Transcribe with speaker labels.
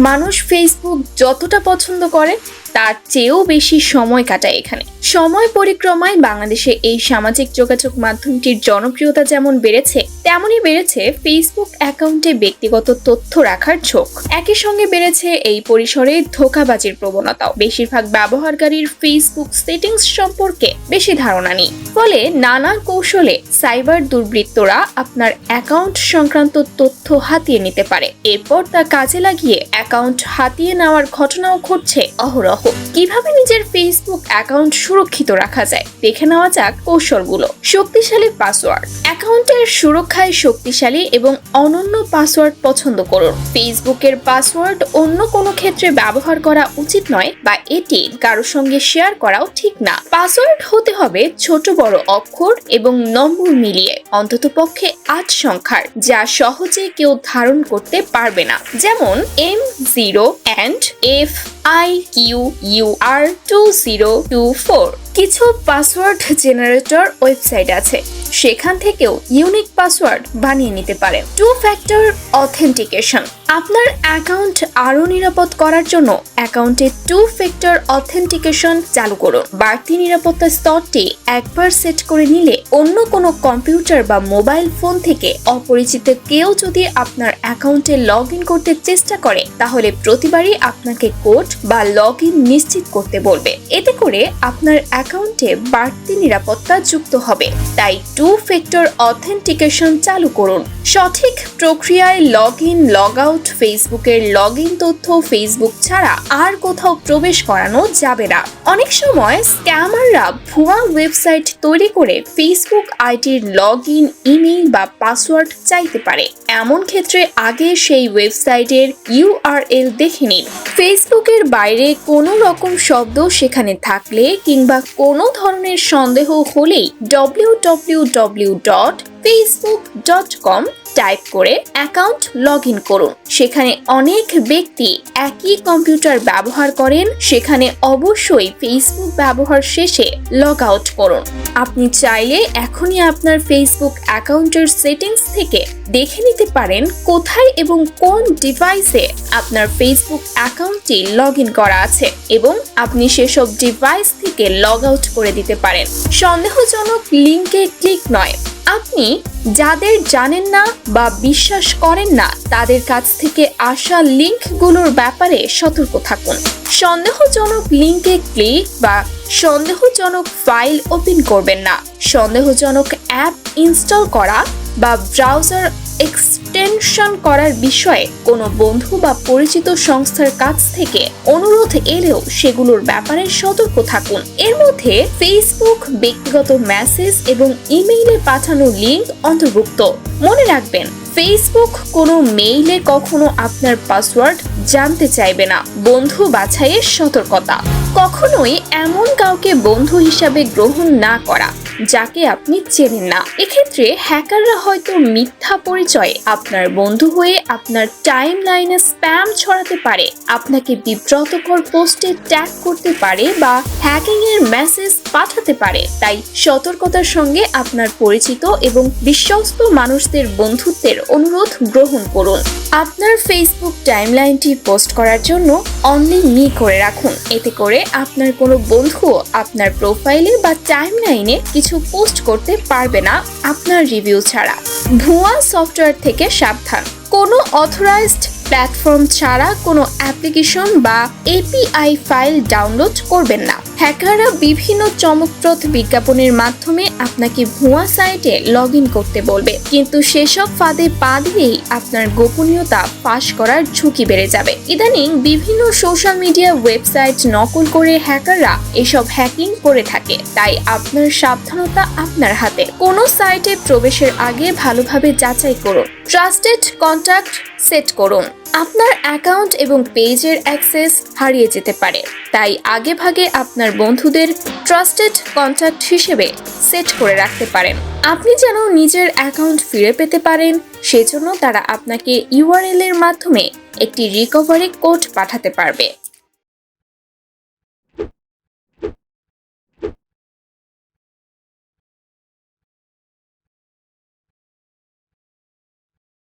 Speaker 1: মানুষ ফেসবুক যতটা পছন্দ করে তার চেয়েও বেশি সময় কাটায় এখানে। সময় পরিক্রমায় বাংলাদেশে এই সামাজিক যোগাযোগ মাধ্যমটির জনপ্রিয়তা যেমন বেড়েছে, তেমনই বেড়েছে ফেসবুক অ্যাকাউন্টে ব্যক্তিগত তথ্য রাখার ঝোঁক। একই সঙ্গে বেড়েছে এই পরিসরে ধোকাবাজির প্রবণতাও। বেশিরভাগ ব্যবহারকারীর ফেসবুক সেটিংস সম্পর্কে বেশি ধারণা নেই। ফলে নানা কৌশলে সাইবার দুর্বৃত্তরা আপনার অ্যাকাউন্ট সংক্রান্ত তথ্য হাতিয়ে নিতে পারে। এরপর তা কাজে লাগিয়ে অ্যাকাউন্ট হাতিয়ে নেওয়ার ঘটনাও ঘটছে অহরহ। কীভাবে নিজের ফেসবুক অ্যাকাউন্ট সুরক্ষিত রাখা যায়? দেখে নেওয়া যাক কৌশলগুলো। শক্তিশালী পাসওয়ার্ড অ্যাকাউন্টের সুরক্ষায় শক্তিশালী এবং অনন্য পাসওয়ার্ড পছন্দ করুন। ফেসবুকের পাসওয়ার্ড অন্য কোনো ক্ষেত্রে ব্যবহার করা উচিত নয় বা এটি কারোর সঙ্গে শেয়ার করাও ঠিক না। পাসওয়ার্ড হতে হবে ছোট বড় অক্ষর এবং নম্বর মিলিয়ে অন্ততপক্ষে আট সংখ্যার, যা সহজে কেউ ধারণ করতে পারবে না। যেমন M zero and F I Q U R two zero two four কিছু পাসওয়ার্ড জেনারেটর ওয়েবসাইট আছে। সেখান থেকেও ইউনিক পাসওয়ার্ড বানিয়ে নিতে পারে। টু ফ্যাক্টর অথেন্টিকেশন আপনার অ্যাকাউন্ট আরও নিরাপদ করার জন্য অ্যাকাউন্টে টু ফ্যাক্টর অথেন্টিকেশন চালু করুন। বাড়তি নিরাপত্তা স্তরটি একবার সেট করে নিলে অন্য কোনো কম্পিউটার বা মোবাইল ফোন থেকে অপরিচিত কেউ যদি আপনার অ্যাকাউন্টে লগ ইন করতে চেষ্টা করে, তাহলে প্রতিবারই আপনাকে কোড বা লগ ইন নিশ্চিত করতে বলবে। এতে করে আপনার অ্যাকাউন্টে বাড়তি নিরাপত্তা যুক্ত হবে। তাই টু ফ্যাক্টর অথেন্টিকেশন চালু করুন। সঠিক প্রক্রিয়ায় লগ ইন লগ আউট ফেসবুকের লগ ইন তথ্য, ফেসবুক ছাড়া আর কোথাও প্রবেশ করানো যাবে না। অনেক সময় স্ক্যামাররা ভুয়া ওয়েবসাইট তৈরি করে ফেসবুক আইডির লগ ইন ইমেইল বা পাসওয়ার্ড চাইতে পারে। এমন ক্ষেত্রে আগে সেই ওয়েবসাইটের ইউআরএল দেখে নিন। ফেসবুকের বাইরে কোনো রকম শব্দ সেখানে থাকলে কিংবা কোনো ধরনের সন্দেহ হলেই W W W dot com type করে অ্যাকাউন্ট লগ ইন করুন। সেখানে অনেক ব্যক্তি একই কম্পিউটার ব্যবহার করেন। সেখানে অবশ্যই ফেসবুক ব্যবহার শেষে লগ আউট করুন। আপনি চাইলে এখনই আপনার ফেসবুক অ্যাকাউন্টের সেটিংস থেকে দেখে নিতে পারেন কোথায় এবং কোন ডিভাইসে আপনার ফেসবুক অ্যাকাউন্টটি লগ ইন করা আছে এবং আপনি সেসব ডিভাইস থেকে লগ আউট করে দিতে পারেন। সন্দেহজনক লিঙ্কে ক্লিক নয়। আপনি যাদের জানেন না বা বিশ্বাস করেন না, তাদের কাছ থেকে আসা লিঙ্কগুলোর ব্যাপারে সতর্ক থাকুন। সন্দেহজনক লিঙ্কে ক্লিক বা সন্দেহজনক ফাইল ওপেন করবেন না। সন্দেহজনক অ্যাপ ইনস্টল করা বা ব্রাউজার এক্সটেনশন করার বিষয়ে কোনো বন্ধু বা পরিচিত সংস্থার কাছ থেকে অনুরোধ এলেও সেগুলোর ব্যাপারে সতর্ক থাকুন। এর মধ্যে ফেসবুক ব্যক্তিগত মেসেজ এবং ইমেইলে পাঠানো লিঙ্ক অন্তর্ভুক্ত। মনে রাখবেন ফেসবুক কোনো মেইলে কখনো আপনার পাসওয়ার্ড জানতে চাইবে না। বন্ধু বাছাইয়ের সতর্কতা। কখনোই এমন কাউকে বন্ধু হিসাবে গ্রহণ না করা। যাকে আপনি চেনেন না। এক্ষেত্রে হ্যাকাররা হয়তো মিথ্যা পরিচয়ে আপনার বন্ধু হয়ে আপনার টাইম লাইনে স্প্যাম ছড়াতে পারে। আপনাকে বিব্রতকর পোস্টে ট্যাগ করতে পারে বা হ্যাকিং এর মেসেজ পাঠাতে পারে। তাই সতর্কতার সঙ্গে আপনার পরিচিত এবং বিশ্বস্ত মানুষদের বন্ধুত্বের অনুরোধ গ্রহণ করুন। আপনার ফেসবুক টাইমলাইনটি পোস্ট করার জন্য অনলি মি করে রাখুন। এতে করে আপনার কোনো বন্ধুও আপনার প্রোফাইলে বা টাইমলাইনে কিছু পোস্ট করতে পারবে না আপনার রিভিউ ছাড়া। ভুয়া সফটওয়্যার থেকে সাবধান। কোনো অথরাইজড প্ল্যাটফর্ম ছাড়া কোনো অ্যাপ্লিকেশন বা এপিআই ফাইল ডাউনলোড করবেন না। হ্যাকাররা বিভিন্ন চমকপ্রদ বিজ্ঞাপনের মাধ্যমে আপনাকে ভুয়া সাইটে লগ করতে বলবে। কিন্তু সেসব ফাঁদে পা দিয়েই আপনার গোপনীয়তা ফাঁস করার ঝুঁকি বেড়ে যাবে। ইদানিং বিভিন্ন সোশ্যাল মিডিয়া ওয়েবসাইট নকল করে হ্যাকাররা এসব হ্যাকিং করে থাকে। তাই আপনার সাবধানতা আপনার হাতে। কোনো সাইটে প্রবেশের আগে ভালোভাবে যাচাই করুন। ট্রাস্টেড কন্ট্যাক্ট সেট করুন। আপনার অ্যাকাউন্ট এবং পেজের অ্যাক্সেস হারিয়ে যেতে পারে। তাই আগে ভাগে আপনার বন্ধুদের ট্রাস্টেড কন্ট্যাক্ট হিসেবে সেট করে রাখতে পারেন। আপনি যেন নিজের অ্যাকাউন্ট ফিরে পেতে পারেন, সেজন্য তারা আপনাকে ইউআরএল এর মাধ্যমে একটি রিকভারি কোড পাঠাতে পারবে।